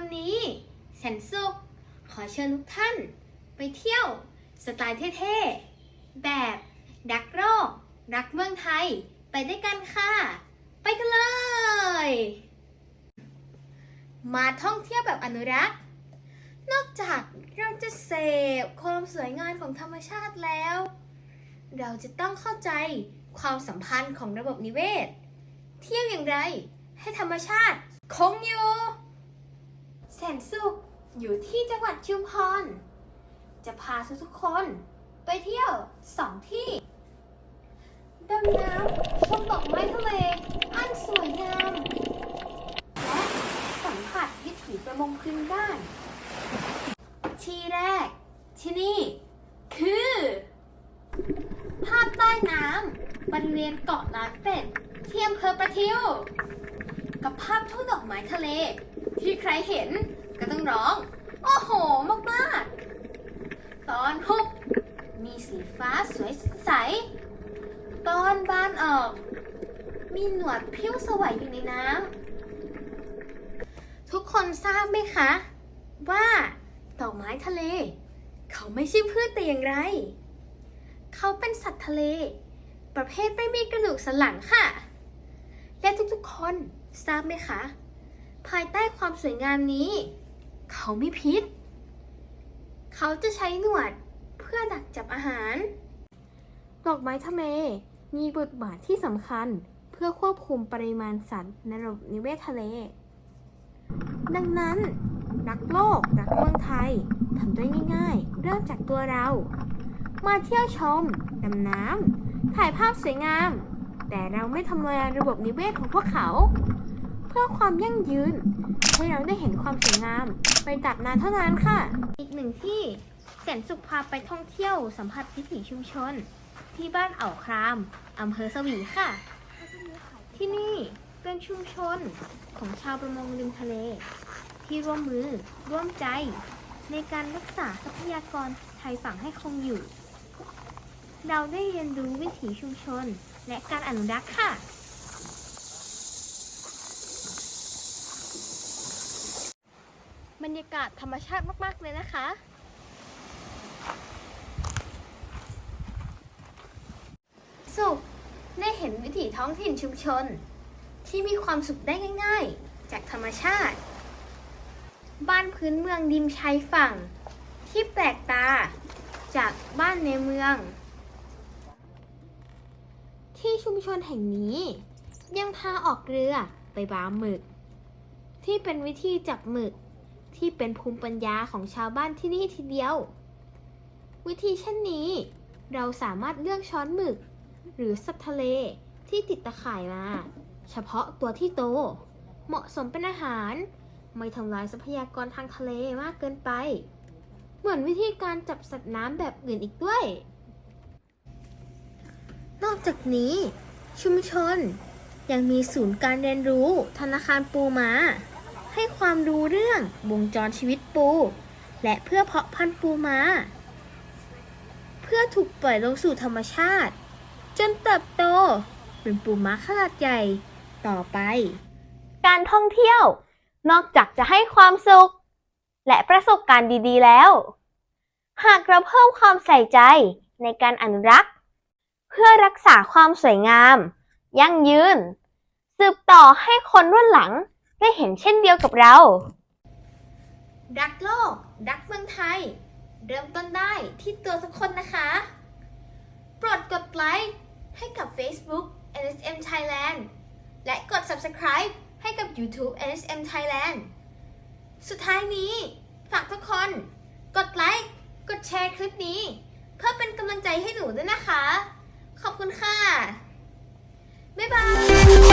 วันนี้แชิญทุกท่าน ไปเที่ยวสไตล์เท่ๆ แบบดักโรครักเมืองไทยไปด้วยกันค่ะ ไปกันเลย มาท่องเที่ยวแบบอนุรักษ์ นอกจากเราจะเสพความสวยงามของธรรมชาติแล้ว เราจะต้องเข้าใจความสัมพันธ์ของระบบนิเวศ เที่ยวอย่างไรให้ธรรมชาติคงอยู่ แสนสุขอยู่ที่จังหวัดชุมพร จะพาทุกๆคนไปเที่ยวสองที่ดำน้ำชมดอกไม้ทะเล อันสวยงาม และสัมผัสวิถีประมงพื้นบ้าน ที่แรกที่นี่ คือ ภาพใต้น้ำบริเวณเกาะล้านเป็ดที่อำเภอประทิว กับภาพทุ่งดอกไม้ทะเล ที่ใครเห็น ก็ต้องร้อง โอ้โห มากๆตอนฮุบมีสีฟ้าสวยใส ตอนบานออก มีหนวดพิ้วสวยอยู่ในน้ำทุกคนทราบไหมคะ ว่าดอกไม้ทะเล เขาไม่ใช่พืชแต่อย่างไร เขาเป็นสัตว์ทะเล ประเภทไม่มีกระดูกสันหลังค่ะ และทุกๆคนทราบไหมคะ ภายใต้ความสวยงามนี้ เขาไม่พิษ เขาจะใช้หนวดเพื่อดักจับอาหาร ดอกไม้ทะเลมีบทบาทที่สำคัญเพื่อควบคุมปริมาณสัตว์ในระบบนิเวศทะเล ดังนั้น รักโลก รักเมืองไทยทำได้ง่าย ๆ เริ่มจากตัวเรา มาเที่ยวชมดำน้ำถ่ายภาพสวยงาม แต่เราไม่ทำลายระบบนิเวศของพวกเขา เพื่อความยั่งยืน ให้เราได้เห็นความสวยงาม ไปดับนานเท่านั้นค่ะ อีกหนึ่งที่แสนสุขพาไปท่องเที่ยวสัมผัสวิถีชุมชน ที่บ้านอ่าวครามอำเภอสวีค่ะ ที่นี่เป็นชุมชนของชาวประมงริมทะเล ที่ร่วมมือร่วมใจ ในการรักษาทรัพยากรชายฝั่งให้คงอยู่ เราได้เรียนรู้วิถีชุมชนและการอนุรักษ์ค่ะ บรรยากาศธรรมชาติมาก ๆ เลยนะคะ สุขได้เห็นวิถีท้องถิ่นชุมชน ที่มีความสุขได้ง่าย ๆ จากธรรมชาติ บ้านพื้นเมืองริมชายฝั่ง ที่แปลกตาจากบ้านในเมือง ที่ชุมชนแห่งนี้ ยังพาออกเรือไปบาหมึก ที่เป็นวิธีจับหมึก ที่เป็นภูมิปัญญาของชาวบ้านที่นี่ทีเดียว วิธีเช่นนี้ เราสามารถเลือกช้อนหมึก หรือสัตว์ทะเลที่ติดตะข่ายมา เฉพาะตัวที่โต เหมาะสมเป็นอาหาร ไม่ทำลายทรัพยากรทางทะเลมากเกินไป เหมือนวิธีการจับสัตว์น้ำแบบอื่นอีกด้วย นอกจากนี้ ชุมชนยังมีศูนย์การเรียนรู้ธนาคารปูมา ให้ความรู้เรื่องวงจรชีวิตปู และเพื่อเพาะพันธุ์ปูมาเพื่อถูกปล่อยลงสู่ธรรมชาติ จนเติบโต เป็นปูม้าขนาดใหญ่ต่อไป การท่องเที่ยวนอกจากจะให้ความสุข และประสบการณ์ดีๆแล้ว หากเราเพิ่มความใส่ใจในการอนุรักษ์ เพื่อรักษาความสวยงาม ยั่งยืน สืบต่อให้คนรุ่นหลัง ได้เห็นเช่นเดียวกับเรา รักโลก รักเมืองไทย เริ่มต้นได้ที่ตัวทุกคนนะคะ โปรดกดไลค์ให้กับ Facebook NSM Thailand และกด Subscribe ให้กับ YouTube NSM Thailand สุดท้ายนี้ ฝากทุกคน กดไลค์ กดแชร์คลิปนี้ เพื่อเป็นกำลังใจให้หนูด้วยนะคะ ขอบคุณค่ะ บ๊ายบาย